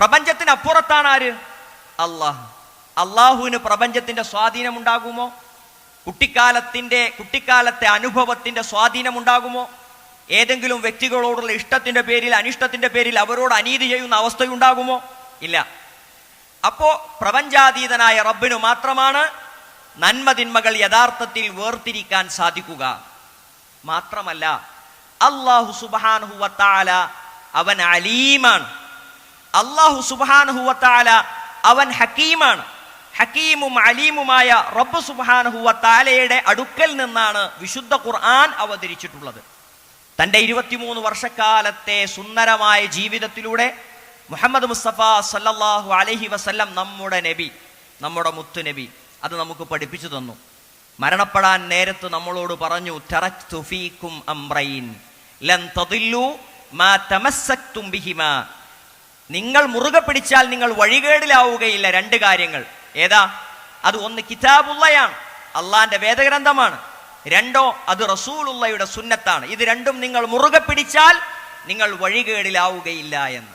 പ്രപഞ്ചത്തിന് അപ്പുറത്താണ് ആര് അള്ളാഹ്. അള്ളാഹുവിന് പ്രപഞ്ചത്തിന്റെ സ്വാധീനം ഉണ്ടാകുമോ കുട്ടിക്കാലത്തിന്റെ കുട്ടിക്കാലത്തെ അനുഭവത്തിന്റെ സ്വാധീനം ഉണ്ടാകുമോ ഏതെങ്കിലും വ്യക്തികളോടുള്ള ഇഷ്ടത്തിന്റെ പേരിൽ അനിഷ്ടത്തിന്റെ പേരിൽ അവരോട് അനീതി ചെയ്യുന്ന അവസ്ഥയുണ്ടാകുമോ? ഇല്ല. അപ്പോ പ്രപഞ്ചാതീതനായ റബ്ബിനു മാത്രമാണ് നന്മതിന്മകൾ യഥാർത്ഥത്തിൽ വേർതിരിക്കാൻ സാധിക്കുക. മാത്രമല്ല അള്ളാഹു സുബാൻ അവൻ അലീമാണ്. അള്ളാഹു സുബാനുഹുവത്താല അവൻ ഹക്കീമാണ്. ഹക്കീമും അലീമുമായ റബ്ബ് സുബാനുഹുവത്താലയുടെ അടുക്കൽ നിന്നാണ് വിശുദ്ധ ഖുർആൻ അവതരിച്ചിട്ടുള്ളത്. തന്റെ ഇരുപത്തിമൂന്ന് വർഷക്കാലത്തെ സുന്ദരമായ ജീവിതത്തിലൂടെ മുഹമ്മദ് മുസ്തഫ സല്ലാഹു അലഹി വസല്ലം നമ്മുടെ നബി നമ്മുടെ മുത്തു നബി അത് നമുക്ക് പഠിപ്പിച്ചു തന്നു. മരണപ്പെടാൻ നേരത്ത് നമ്മളോട് പറഞ്ഞു "തറക്തു ഫീക്കും അംറൈൻ ലൻ തതില്ലു മാ തമസ്സക്തും ബിഹിമാ. നിങ്ങൾ മുറുകെ പിടിച്ചാൽ നിങ്ങൾ വഴികേടിലാവുകയില്ല. രണ്ട് കാര്യങ്ങൾ. ഏതാ? അത് ഒന്ന് കിതാബുള്ളയാണ്. അള്ളാന്റെ വേദഗ്രന്ഥമാണ്. രണ്ടോ അത് റസൂലുള്ളയുടെ സുന്നത്താണ്. ഇത് രണ്ടും നിങ്ങൾ മുറുകെ പിടിച്ചാൽ നിങ്ങൾ വഴികേടിലാവുകയില്ല എന്ന്.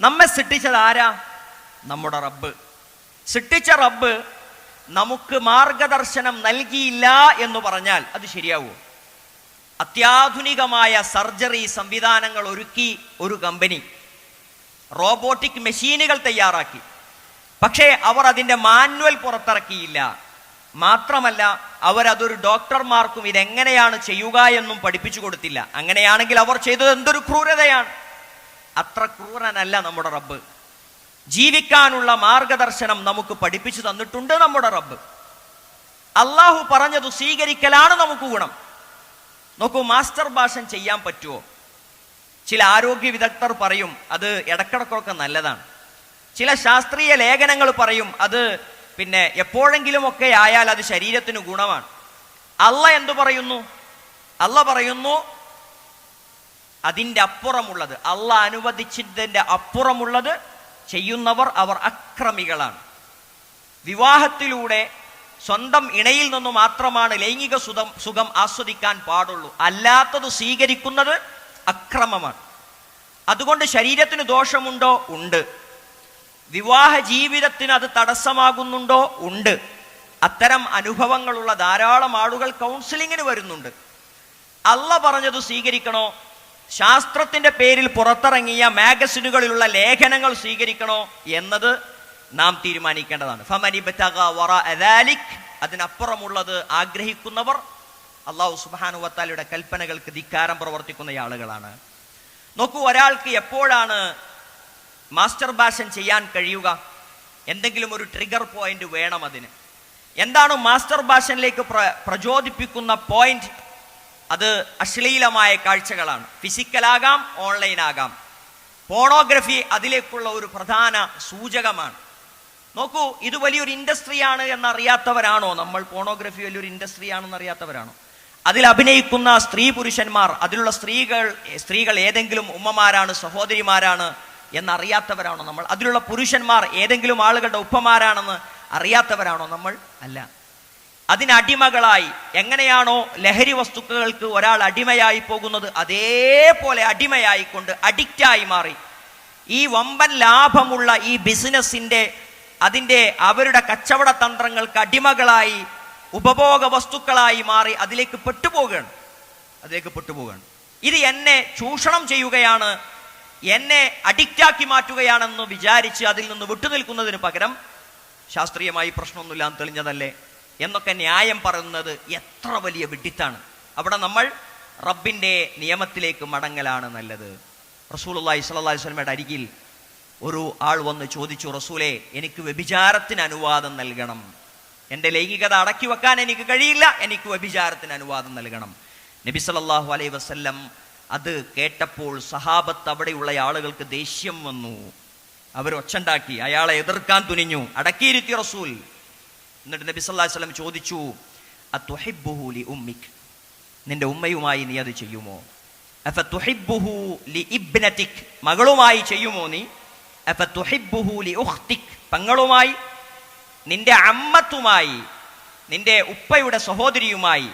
നമ്മെ സൃഷ്ടിച്ചത് ആരാ? നമ്മുടെ റബ്ബ്. സൃഷ്ടിച്ച റബ്ബ് നമുക്ക് മാർഗദർശനം നൽകിയില്ല എന്ന് പറഞ്ഞാൽ അത് ശരിയാവുമോ അത്യാധുനികമായ സർജറി സംവിധാനങ്ങൾ ഒരുക്കി ഒരു കമ്പനി. റോബോട്ടിക് മെഷീനുകൾ തയ്യാറാക്കി. പക്ഷേ അവർ അതിന്റെ മാനുവൽ പുറത്തിറക്കിയില്ല. മാത്രമല്ല അവരതൊരു ഡോക്ടർമാർക്കും ഇതെങ്ങനെയാണ് ചെയ്യുക എന്നും പഠിപ്പിച്ചു കൊടുത്തില്ല. അങ്ങനെയാണെങ്കിൽ അവർ ചെയ്തത് എന്തൊരു ക്രൂരതയാണ്. അത്ര ക്രൂരനല്ല നമ്മുടെ റബ്ബ്. ജീവിക്കാനുള്ള മാർഗദർശനം നമുക്ക് പഠിപ്പിച്ചു തന്നിട്ടുണ്ട് നമ്മുടെ റബ്ബ്. അള്ളാഹു പറഞ്ഞത് സ്വീകരിക്കലാണ് നമുക്ക് ഗുണം. നോക്കൂ മാസ്റ്റർ ഭാഷൻ ചെയ്യാൻ പറ്റുമോ? ചില ആരോഗ്യ വിദഗ്ധർ പറയും അത് ഇടക്കിടക്കൊക്കെ നല്ലതാണ്. ചില ശാസ്ത്രീയ ലേഖനങ്ങൾ പറയും അത് പിന്നെ എപ്പോഴെങ്കിലും ഒക്കെ ആയാൽ അത് ശരീരത്തിന് ഗുണമാണ്. അല്ല എന്തു പറയുന്നു? അല്ല പറയുന്നു അതിന്റെ അപ്പുറമുള്ളത്. അല്ല അനുവദിച്ചതിന്റെ അപ്പുറമുള്ളത് ചെയ്യുന്നവർ അവർ അക്രമികളാണ്. വിവാഹത്തിലൂടെ സ്വന്തം ഇണയിൽ നിന്ന് മാത്രമാണ് ലൈംഗിക സുഖം സുഖം ആസ്വദിക്കാൻ പാടുള്ളൂ. അല്ലാത്തത് സ്വീകരിക്കുന്നത് അക്രമമാണ്. അതുകൊണ്ട് ശരീരത്തിന് ദോഷമുണ്ടോ? ഉണ്ട്. വിവാഹ ജീവിതത്തിന് അത് തടസ്സമാകുന്നുണ്ടോ? ഉണ്ട്. അത്തരം അനുഭവങ്ങളുള്ള ധാരാളം ആളുകൾ കൗൺസിലിങ്ങിന് വരുന്നുണ്ട്. അല്ല പറഞ്ഞത് സ്വീകരിക്കണോ? ശാസ്ത്രത്തിന്റെ പേരിൽ പുറത്തിറങ്ങിയ മാഗസിനുകളിലുള്ള ലേഖനങ്ങൾ സ്വീകരിക്കണോ എന്നത് നാം തീരുമാനിക്കേണ്ടതാണ്. അതിനപ്പുറമുള്ളത് ആഗ്രഹിക്കുന്നവർ അള്ളാഹു സുബാനു വത്താലയുടെ കൽപ്പനകൾക്ക് ധിക്കാരം പ്രവർത്തിക്കുന്ന ആളുകളാണ്. നോക്കൂ ഒരാൾക്ക് എപ്പോഴാണ് മാസ്റ്റർ ബാഷൻ ചെയ്യാൻ കഴിയുക? എന്തെങ്കിലും ഒരു ട്രിഗർ പോയിന്റ് വേണം അതിന്. എന്താണ് മാസ്റ്റർ ഭാഷനിലേക്ക് പ്ര പ്രചോദിപ്പിക്കുന്ന പോയിന്റ് അത് അശ്ലീലമായ കാഴ്ചകളാണ്. ഫിസിക്കലാകാം ഓൺലൈൻ ആകാം. പോണോഗ്രഫി അതിലേക്കുള്ള ഒരു പ്രധാന സൂചകമാണ്. നോക്കൂ ഇത് വലിയൊരു ഇൻഡസ്ട്രിയാണ് എന്നറിയാത്തവരാണോ നമ്മൾ? പോണോഗ്രഫി വലിയൊരു ഇൻഡസ്ട്രി ആണെന്ന് അറിയാത്തവരാണോ അതിൽ അഭിനയിക്കുന്ന സ്ത്രീ പുരുഷന്മാർ അതിലുള്ള സ്ത്രീകൾ സ്ത്രീകൾ ഏതെങ്കിലും ഉമ്മമാരാണ് സഹോദരിമാരാണ് എന്നറിയാത്തവരാണോ നമ്മൾ? അതിലുള്ള പുരുഷന്മാർ ഏതെങ്കിലും ആളുകളുടെ ഉപ്പമാരാണെന്ന് അറിയാത്തവരാണോ നമ്മൾ? അല്ല. അതിനടിമകളായി എങ്ങനെയാണോ ലഹരി വസ്തുക്കൾക്ക് ഒരാൾ അടിമയായി പോകുന്നത് അതേപോലെ അടിമയായിക്കൊണ്ട് അഡിക്റ്റായി മാറി. ഈ വമ്പൻ ലാഭമുള്ള ഈ ബിസിനസിന്റെ അതിന്റെ അവരുടെ കച്ചവട തന്ത്രങ്ങൾക്ക് അടിമകളായി ഉപഭോഗ വസ്തുക്കളായി മാറി അതിലേക്ക് പെട്ടുപോകുകയാണ് അതിലേക്ക് പെട്ടുപോകുകയാണ് ഇത് എന്നെ ചൂഷണം ചെയ്യുകയാണ് എന്നെ അഡിക്റ്റാക്കി മാറ്റുകയാണെന്ന് വിചാരിച്ച് അതിൽ നിന്ന് വിട്ടുനിൽക്കുന്നതിന് പകരം ശാസ്ത്രീയമായി പ്രശ്നമൊന്നുമില്ലാന്ന് തെളിഞ്ഞതല്ലേ? എന്നൊക്കെ ന്യായം പറയുന്നത് എത്ര വലിയ വിഡിത്താണ്. അവിടെ നമ്മൾ റബ്ബിന്റെ നിയമത്തിലേക്ക് മടങ്ങലാണ് നല്ലത്. റസൂലുള്ളാഹി സ്വല്ലല്ലാഹി അലൈഹി വസല്ലമയുടെ അരികിൽ ഒരു ആൾ വന്ന് ചോദിച്ചു റസൂലെ എനിക്ക് വ്യഭിചാരത്തിന് അനുവാദം നൽകണം. എന്റെ ലൈംഗികത അടക്കി വെക്കാൻ എനിക്ക് കഴിയില്ല എനിക്ക് വ്യഭിചാരത്തിന് അനുവാദം നൽകണം. നബി സല്ലാഹു അലൈ വസ്ല്ലം അത് കേട്ടപ്പോൾ സഹാബത്ത് അവിടെയുള്ള ആളുകൾക്ക് ദേഷ്യം വന്നു. അവർ ഒച്ചണ്ടാക്കി അയാളെ എതിർക്കാൻ തുനിഞ്ഞു. അടക്കിയിരുത്തി റസൂൽ. എന്നിട്ട് നബി അലൈഹി വസല്ലം ചോദിച്ചു ഉമ്മിക്? നിന്റെ ഉമ്മയുമായി നീ അത് ചെയ്യുമോ? ലി മകളുമായി ചെയ്യുമോ നീ? ലി പെങ്ങളുമായി നിന്റെ അമ്മത്തുമായി നിന്റെ ഉപ്പയുടെ സഹോദരിയുമായി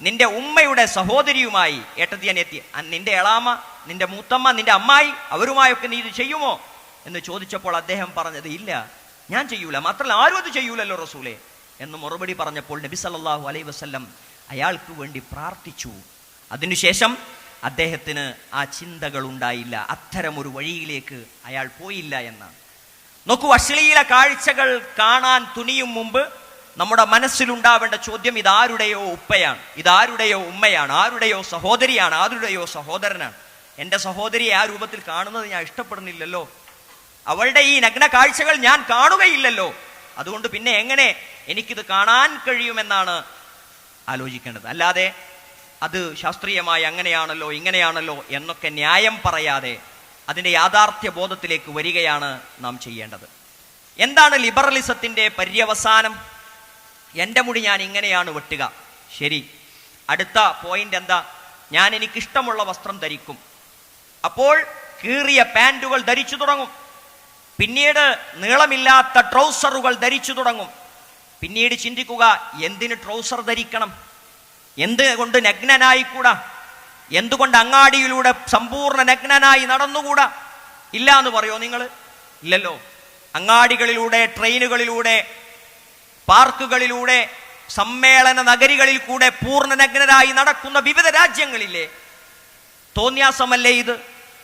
നിന്റെ ഉമ്മയുടെ സഹോദരിയുമായി ഏട്ടത്തി അനിയത്തി അ- നിന്റെ എളാമ നിന്റെ മൂത്തമ്മ നിന്റെ അമ്മായി അവരുമായൊക്കെ നീ ഇത് ചെയ്യുമോ? എന്ന് ചോദിച്ചപ്പോൾ അദ്ദേഹം പറഞ്ഞത് ഇല്ല ഞാൻ ചെയ്യൂല മാത്രമല്ല ആരും അത് ചെയ്യൂലല്ലോ റസൂലെ. എന്ന് മറുപടി പറഞ്ഞപ്പോൾ നബി സല്ലല്ലാഹു അലൈ വസ്ല്ലം അയാൾക്ക് വേണ്ടി പ്രാർത്ഥിച്ചു. അതിനുശേഷം അദ്ദേഹത്തിന് ആ ചിന്തകൾ ഉണ്ടായില്ല അത്തരമൊരു വഴിയിലേക്ക് അയാൾ പോയില്ല എന്നാണ്. നോക്കൂ അശ്ലീല കാഴ്ചകൾ കാണാൻ തുനിയും മുമ്പ് നമ്മുടെ മനസ്സിലുണ്ടാവേണ്ട ചോദ്യം ഇതാരുടെയോ ഉപ്പയാണ്. ഇതാരുടെയോ ഉമ്മയാണ്. ആരുടെയോ സഹോദരിയാണ്. ആരുടെയോ സഹോദരനാണ്. എന്റെ സഹോദരിയെ ആ രൂപത്തിൽ കാണുന്നത് ഞാൻ ഇഷ്ടപ്പെടുന്നില്ലല്ലോ. അവളുടെ ഈ നഗ്ന കാഴ്ചകൾ ഞാൻ കാണുകയില്ലല്ലോ. അതുകൊണ്ട് പിന്നെ എങ്ങനെ എനിക്കിത് കാണാൻ കഴിയുമെന്നാണ് ആലോചിക്കേണ്ടത്. അല്ലാതെ അത് ശാസ്ത്രീയമായി അങ്ങനെയാണല്ലോ ഇങ്ങനെയാണല്ലോ എന്നൊക്കെ ന്യായം പറയാതെ അതിന്റെ യാഥാർത്ഥ്യ ബോധത്തിലേക്ക് വരികയാണ് നാം ചെയ്യേണ്ടത്. എന്താണ് ലിബറലിസത്തിന്റെ പര്യവസാനം? എന്റെ മുടി ഞാൻ ഇങ്ങനെയാണ് വെട്ടുക. ശരി. അടുത്ത പോയിന്റ് എന്താ? ഞാൻ എനിക്കിഷ്ടമുള്ള വസ്ത്രം ധരിക്കും. അപ്പോൾ കീറിയ പാന്റുകൾ ധരിച്ചു തുടങ്ങും. പിന്നീട് നീളമില്ലാത്ത ട്രൗസറുകൾ ധരിച്ചു തുടങ്ങും. പിന്നീട് ചിന്തിക്കുക എന്തിന് ട്രൗസർ ധരിക്കണം? എന്ത് കൊണ്ട് നഗ്നനായിക്കൂടാ? എന്തുകൊണ്ട് അങ്ങാടിയിലൂടെ സമ്പൂർണ നഗ്നനായി നടന്നുകൂടാ? ഇല്ല എന്ന് പറയോ നിങ്ങൾ ഇല്ലല്ലോ. അങ്ങാടികളിലൂടെ ട്രെയിനുകളിലൂടെ പാർക്കുകളിലൂടെ സമ്മേളന നഗരികളിൽ കൂടെ പൂർണ നഗ്നരായി നടക്കുന്ന വിവിധ രാജ്യങ്ങളില്ലേ? തോന്നിയാസമല്ലേ ഇത്?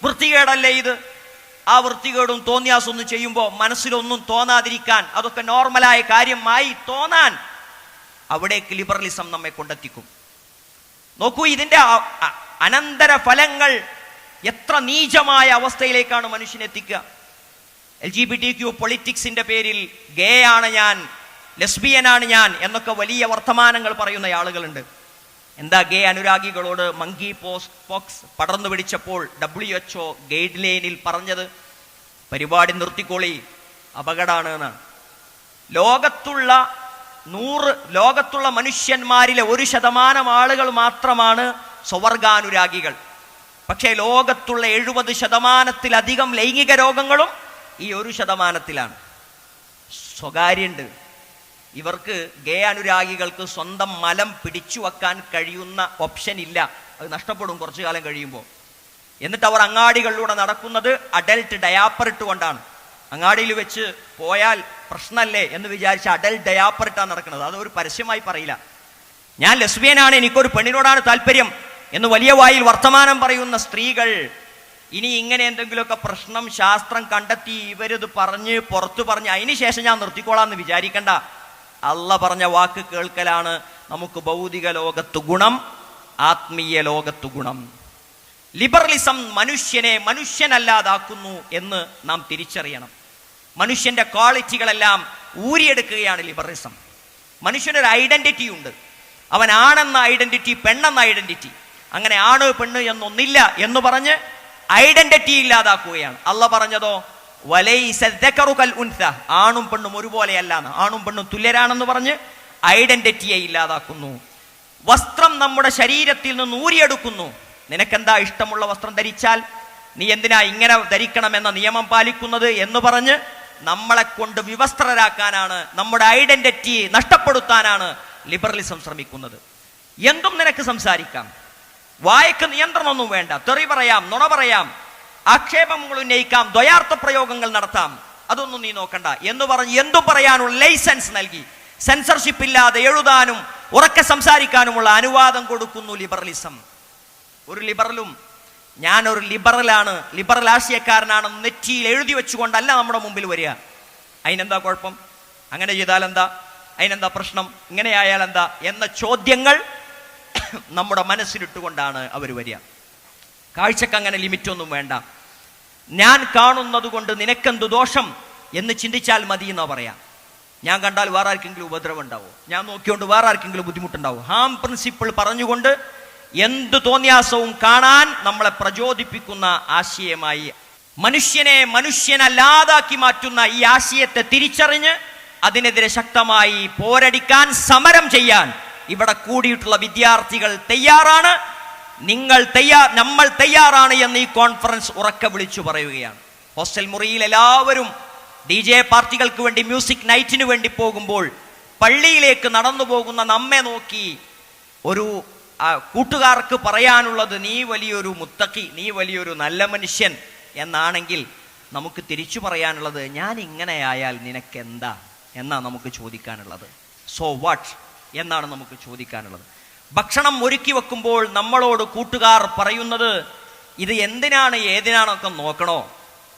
വൃത്തികേടല്ലേ ഇത്? ആ വൃത്തികേടും തോന്നിയാസം ഒന്നും ചെയ്യുമ്പോൾ മനസ്സിലൊന്നും തോന്നാതിരിക്കാൻ അതൊക്കെ നോർമലായ കാര്യമായി തോന്നാൻ അവിടേക്ക് ലിബറലിസം നമ്മെ കൊണ്ടെത്തിക്കും. നോക്കൂ അ- അനന്തര ഫലങ്ങൾ എത്ര നീചമായ അവസ്ഥയിലേക്കാണ് മനുഷ്യനെത്തിക്കുക L G B T Q പൊളിറ്റിക്സിന്റെ പേരിൽ ഗേ ആണ് ഞാൻ ലെസ്ബിയനാണ് ഞാൻ എന്നൊക്കെ വലിയ വർത്തമാനങ്ങൾ പറയുന്ന ആളുകളുണ്ട്. എന്താ ഗേ അനുരാഗികളോട് മങ്കി പോസ് പോക്സ് പടർന്നു പിടിച്ചപ്പോൾ ഡബ്ല്യു എച്ച് ഒ ഗൈഡ് ലൈനിൽ പറഞ്ഞത് പരിപാടി നിർത്തിക്കോളി അപകടമാണ് എന്നാണ് ലോകത്തുള്ള നൂറ് ലോകത്തുള്ള മനുഷ്യന്മാരിലെ ഒരു ശതമാനം ആളുകൾ മാത്രമാണ് സ്വവർഗാനുരാഗികൾ പക്ഷേ ലോകത്തുള്ള എഴുപത് ശതമാനത്തിലധികം ലൈംഗിക രോഗങ്ങളും ഈ ഒരു ശതമാനത്തിലാണ്. സ്വകാര്യണ്ട്. ഇവർക്ക് ഗേ അനുരാഗികൾക്ക് സ്വന്തം മലം പിടിച്ചു വെക്കാൻ കഴിയുന്ന ഓപ്ഷൻ ഇല്ല. അത് നഷ്ടപ്പെടും കുറച്ചു കാലം കഴിയുമ്പോൾ. എന്നിട്ട് അവർ അങ്ങാടികളിലൂടെ നടക്കുന്നത് അഡൽട്ട് ഡയാപ്പർ ഇട്ടുകൊണ്ടാണ്. അങ്ങാടിയിൽ വെച്ച് പോയാൽ പ്രശ്നമല്ലേ എന്ന് വിചാരിച്ച് അഡൽട്ട് ഡയാപ്പർ ഇട്ടാണ് നടക്കുന്നത്. അത് ഒരു പരസ്യമായി പറയില്ല. ഞാൻ ലെസ്ബിയനാണ് എനിക്കൊരു പെണ്ണിനോടാണ് താല്പര്യം. എന്ന് വലിയ വായിൽ വർത്തമാനം പറയുന്ന സ്ത്രീകൾ ഇനി ഇങ്ങനെ എന്തെങ്കിലുമൊക്കെ പ്രശ്നം ശാസ്ത്രം കണ്ടെത്തി ഇവരിത് പറഞ്ഞ് പുറത്തു പറഞ്ഞ് അതിന് ശേഷം ഞാൻ നിർത്തിക്കോളാം എന്ന് വിചാരിക്കണ്ട. അല്ല പറഞ്ഞ വാക്ക് കേൾക്കലാണ് നമുക്ക് ഭൗതിക ലോകത്തു ഗുണം ആത്മീയ ലോകത്തു ഗുണം. ലിബറലിസം മനുഷ്യനെ മനുഷ്യനല്ലാതാക്കുന്നു എന്ന് നാം തിരിച്ചറിയണം. മനുഷ്യന്റെ ക്വാളിറ്റികളെല്ലാം ഊരിയെടുക്കുകയാണ് ലിബറലിസം മനുഷ്യനൊരു ഐഡന്റിറ്റി ഉണ്ട് അവൻ ആണെന്ന ഐഡന്റിറ്റി പെണ്ണെന്ന ഐഡന്റിറ്റി. അങ്ങനെ ആണ് പെണ്ണ് എന്നൊന്നില്ല എന്ന് പറഞ്ഞ് ഐഡന്റിറ്റി ഇല്ലാതാക്കുകയാണ്. അല്ല പറഞ്ഞതോ ആണും പെണ്ണും ഒരുപോലെയല്ല ആണും പെണ്ണും തുല്യരാണെന്ന് പറഞ്ഞ് ഐഡന്റിറ്റിയെ ഇല്ലാതാക്കുന്നു. വസ്ത്രം നമ്മുടെ ശരീരത്തിൽ നിന്ന് ഊരിയെടുക്കുന്നു. നിനക്കെന്താ ഇഷ്ടമുള്ള വസ്ത്രം ധരിച്ചാൽ? നീ എന്തിനാ ഇങ്ങനെ ധരിക്കണമെന്ന നിയമം പാലിക്കുന്നത് എന്ന് പറഞ്ഞ് നമ്മളെ കൊണ്ട് വിവസ്ത്രരാക്കാനാണ് നമ്മുടെ ഐഡന്റിറ്റി നഷ്ടപ്പെടുത്താനാണ് ലിബറലിസം ശ്രമിക്കുന്നത്. എന്തും നിനക്ക് സംസാരിക്കാം. വായക്ക് നിയന്ത്രണമൊന്നും വേണ്ട. തെറി പറയാം നുണ പറയാം. ആക്ഷേപങ്ങൾ ഉന്നയിക്കാം ദ്വയാർത്ഥ പ്രയോഗങ്ങൾ നടത്താം. അതൊന്നും നീ നോക്കണ്ട. എന്ന് പറഞ്ഞ് എന്തു പറയാനുള്ള ലൈസൻസ് നൽകി. സെൻസർഷിപ്പ് ഇല്ലാതെ എഴുതാനും ഉറക്കെ സംസാരിക്കാനുമുള്ള അനുവാദം കൊടുക്കുന്നു ലിബറലിസം. ഒരു ലിബറലും ഞാനൊരു ലിബറലാണ് ലിബറൽ ആശയക്കാരനാണെന്ന് നെറ്റിയിൽ എഴുതി വെച്ചുകൊണ്ടല്ല നമ്മുടെ മുമ്പിൽ വരിക. അതിനെന്താ കുഴപ്പം? അങ്ങനെ ചെയ്താൽ എന്താ അതിനെന്താ പ്രശ്നം? ഇങ്ങനെ ആയാൽ എന്താ എന്ന ചോദ്യങ്ങൾ നമ്മുടെ മനസ്സിലിട്ടുകൊണ്ടാണ് അവർ വരിക. കാഴ്ചക്ക് അങ്ങനെ ലിമിറ്റ് ഒന്നും വേണ്ട. ഞാൻ കാണുന്നത് കൊണ്ട് നിനക്കെന്ത് ദോഷം എന്ന് ചിന്തിച്ചാൽ മതി എന്നാ പറയാം. ഞാൻ കണ്ടാൽ വേറെ ആർക്കെങ്കിലും ഉപദ്രവം ഉണ്ടാവും? ഞാൻ നോക്കിയോണ്ട് വേറെ ആർക്കെങ്കിലും ബുദ്ധിമുട്ടുണ്ടാവും? ഹാം പ്രിൻസിപ്പിൾ പറഞ്ഞുകൊണ്ട് എന്ത് തോന്നിയാസവും കാണാൻ നമ്മളെ പ്രചോദിപ്പിക്കുന്ന ആശയമായി മനുഷ്യനെ മനുഷ്യനല്ലാതാക്കി മാറ്റുന്ന ഈ ആശയത്തെ തിരിച്ചറിഞ്ഞ് അതിനെതിരെ ശക്തമായി പോരടിക്കാൻ സമരം ചെയ്യാൻ ഇവിടെ കൂടിയിട്ടുള്ള വിദ്യാർത്ഥികൾ തയ്യാറാണ്. നിങ്ങൾ തയ്യാർ നമ്മൾ തയ്യാറാണ് എന്ന് ഈ കോൺഫറൻസ് ഉറക്കെ വിളിച്ചു പറയുകയാണ്. ഹോസ്റ്റൽ മുറിയിൽ എല്ലാവരും ഡി ജെ പാർട്ടികൾക്ക് വേണ്ടി മ്യൂസിക് നൈറ്റിന് വേണ്ടി പോകുമ്പോൾ പള്ളിയിലേക്ക് നടന്നു പോകുന്ന നമ്മെ നോക്കി ഒരു കൂട്ടുകാർക്ക് പറയാനുള്ളത് നീ വലിയൊരു മുത്തക്കി നീ വലിയൊരു നല്ല മനുഷ്യൻ എന്നാണെങ്കിൽ നമുക്ക് തിരിച്ചു പറയാനുള്ളത് ഞാൻ ഇങ്ങനെയായാൽ നിനക്കെന്താ? എന്നാ നമുക്ക് ചോദിക്കാനുള്ളത്. സോ വാട്ട് എന്നാണ് നമുക്ക് ചോദിക്കാനുള്ളത്. ഭക്ഷണം ഒരുക്കി വെക്കുമ്പോൾ നമ്മളോട് കൂട്ടുകാർ പറയുന്നത് ഇത് എന്തിനാണ് ഏതിനാണൊക്കെ നോക്കണോ?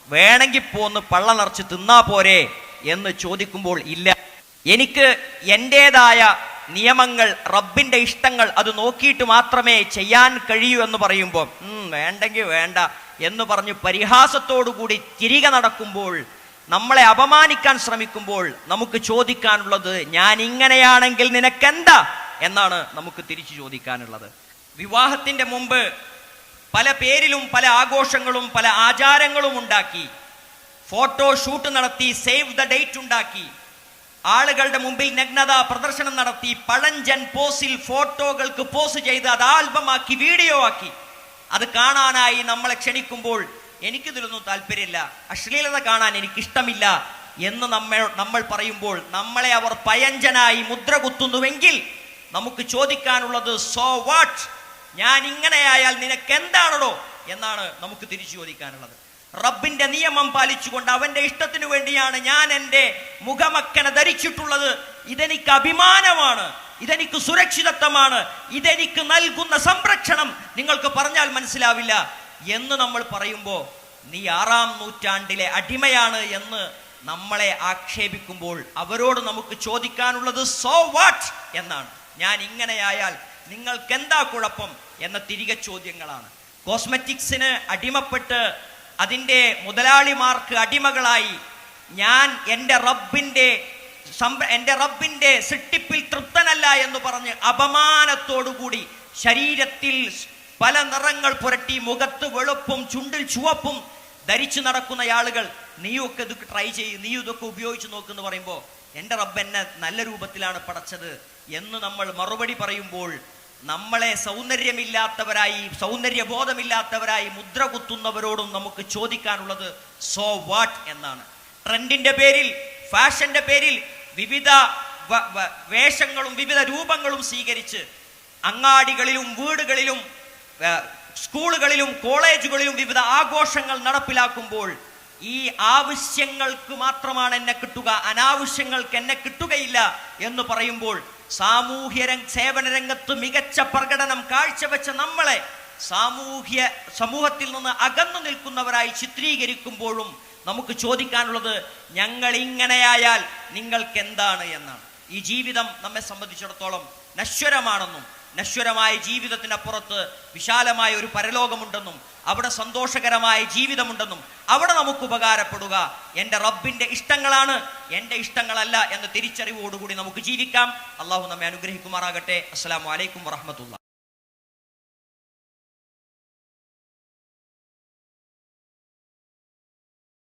വേണമെങ്കിൽ പോന്ന് പള്ള നിറച്ച് തിന്നാ പോരെ? എന്ന് ചോദിക്കുമ്പോൾ ഇല്ല. എനിക്ക് എന്റെതായ നിയമങ്ങൾ റബ്ബിന്റെ ഇഷ്ടങ്ങൾ അത് നോക്കിയിട്ട് മാത്രമേ ചെയ്യാൻ കഴിയൂ എന്ന് പറയുമ്പോൾ "ഉം, വേണ്ടെങ്കിൽ വേണ്ട. എന്ന് പറഞ്ഞ് പരിഹാസത്തോടു കൂടി തിരികെ നടക്കുമ്പോൾ നമ്മളെ അപമാനിക്കാൻ ശ്രമിക്കുമ്പോൾ നമുക്ക് ചോദിക്കാനുള്ളത് ഞാൻ ഇങ്ങനെയാണെങ്കിൽ നിനക്കെന്താ? എന്നാണ് നമുക്ക് തിരിച്ചു ചോദിക്കാനുള്ളത്. വിവാഹത്തിന്റെ മുമ്പ് പല പേരിലും പല ആഘോഷങ്ങളും പല ആചാരങ്ങളും ഉണ്ടാക്കി ഫോട്ടോ ഷൂട്ട് നടത്തി സേവ് ദ ഡേറ്റ് ഉണ്ടാക്കി ആളുകളുടെ മുമ്പിൽ നഗ്നത പ്രദർശനം നടത്തി പഴഞ്ചൻ പോസിൽ ഫോട്ടോകൾക്ക് പോസ് ചെയ്ത് അത് ആൽബമാക്കി വീഡിയോ ആക്കി അത് കാണാനായി നമ്മളെ ക്ഷണിക്കുമ്പോൾ എനിക്കിതിലൊന്നും താല്പര്യമില്ല. അശ്ലീലത കാണാൻ എനിക്കിഷ്ടമില്ല എന്ന് നമ്മൾ നമ്മൾ പറയുമ്പോൾ നമ്മളെ അവർ പയഞ്ചനായി മുദ്ര കുത്തുന്നുവെങ്കിൽ നമുക്ക് ചോദിക്കാനുള്ളത് സോ വാട്ട് ഞാൻ ഇങ്ങനെയായാൽ നിനക്ക് എന്താണല്ലോ എന്നാണ് നമുക്ക് തിരിച്ചു ചോദിക്കാനുള്ളത്. റബ്ബിന്റെ നിയമം പാലിച്ചുകൊണ്ട് അവന്റെ ഇഷ്ടത്തിനു വേണ്ടിയാണ് ഞാൻ എന്റെ മുഖമക്കന ധരിച്ചിട്ടുള്ളത്. ഇതെനിക്ക് അഭിമാനമാണ്. ഇതെനിക്ക് സുരക്ഷിതത്വമാണ്. ഇതെനിക്ക് നൽകുന്ന സംരക്ഷണം. നിങ്ങൾക്ക് പറഞ്ഞാൽ മനസ്സിലാവില്ല. എന്ന് നമ്മൾ പറയുമ്പോൾ നീ ആറാം നൂറ്റാണ്ടിലെ അടിമയാണ് എന്ന് നമ്മളെ ആക്ഷേപിക്കുമ്പോൾ അവരോട് നമുക്ക് ചോദിക്കാനുള്ളത് സോ വാട്ട് എന്നാണ്. ഞാൻ ഇങ്ങനെയായാൽ നിങ്ങൾക്ക് എന്താ കുഴപ്പം എന്ന തിരികെ ചോദ്യങ്ങളാണ്. കോസ്മെറ്റിക്സിന് അടിമപ്പെട്ട് അതിന്റെ മുതലാളിമാർക്ക് അടിമകളായി ഞാൻ എന്റെ റബ്ബിന്റെ എന്റെ റബ്ബിന്റെ സിട്ടിപ്പിൽ തൃപ്തനല്ല എന്ന് പറഞ്ഞ് അപമാനത്തോടുകൂടി ശരീരത്തിൽ പല നിറങ്ങൾ പുരട്ടി മുഖത്ത് വെളുപ്പും ചുണ്ടിൽ ചുവപ്പും ധരിച്ചു നടക്കുന്ന ആളുകൾ നീയൊക്കെ ഇതൊക്കെ ട്രൈ ചെയ്യും നീ ഇതൊക്കെ ഉപയോഗിച്ച് നോക്കുന്നു പറയുമ്പോൾ എന്റെ റബ്ബ് എന്നെ നല്ല രൂപത്തിലാണ് പടച്ചത് എന്ന് നമ്മൾ മറുപടി പറയുമ്പോൾ നമ്മളെ സൗന്ദര്യമില്ലാത്തവരായി സൗന്ദര്യബോധമില്ലാത്തവരായി മുദ്ര കുത്തുന്നവരോടും നമുക്ക് ചോദിക്കാനുള്ളത് സോ വാട്ട് എന്നാണ്. ട്രെൻഡിന്റെ പേരിൽ ഫാഷന്റെ പേരിൽ വിവിധ വേഷങ്ങളും വിവിധ രൂപങ്ങളും സ്വീകരിച്ച് അങ്ങാടികളിലും വീടുകളിലും സ്കൂളുകളിലും കോളേജുകളിലും വിവിധ ആഘോഷങ്ങൾ നടപ്പിലാക്കുമ്പോൾ ഈ ആവശ്യങ്ങൾക്ക് മാത്രമാണ് എന്നെ കിട്ടുക അനാവശ്യങ്ങൾക്ക് എന്നെ കിട്ടുകയില്ല എന്ന് പറയുമ്പോൾ സാമൂഹ്യ സേവന രംഗത്ത് മികച്ച പ്രകടനം കാഴ്ചവെച്ച നമ്മളെ സാമൂഹ്യ സമൂഹത്തിൽ നിന്ന് അകന്നു നിൽക്കുന്നവരായി ചിത്രീകരിക്കുമ്പോഴും നമുക്ക് ചോദിക്കാനുള്ളത് ഞങ്ങൾ ഇങ്ങനെയായാൽ നിങ്ങൾക്ക് എന്താണ് എന്നാണ്. ഈ ജീവിതം നമ്മെ സംബന്ധിച്ചിടത്തോളം നശ്വരമാണെന്നും നശ്വരമായ ജീവിതത്തിനപ്പുറത്ത് വിശാലമായ ഒരു പരലോകമുണ്ടെന്നും അവിടെ സന്തോഷകരമായ ജീവിതമുണ്ടെന്നും അവിടെ നമുക്ക് ഉപകാരപ്പെടുക. എന്റെ റബ്ബിന്റെ ഇഷ്ടങ്ങളാണ് എന്റെ ഇഷ്ടങ്ങളല്ല എന്ന തിരിച്ചറിവോടുകൂടി നമുക്ക് ജീവിക്കാം. അള്ളാഹു നമ്മെ അനുഗ്രഹിക്കുമാറാകട്ടെ. അസ്സാം വലൈക്കും വറഹമത്തുള്ള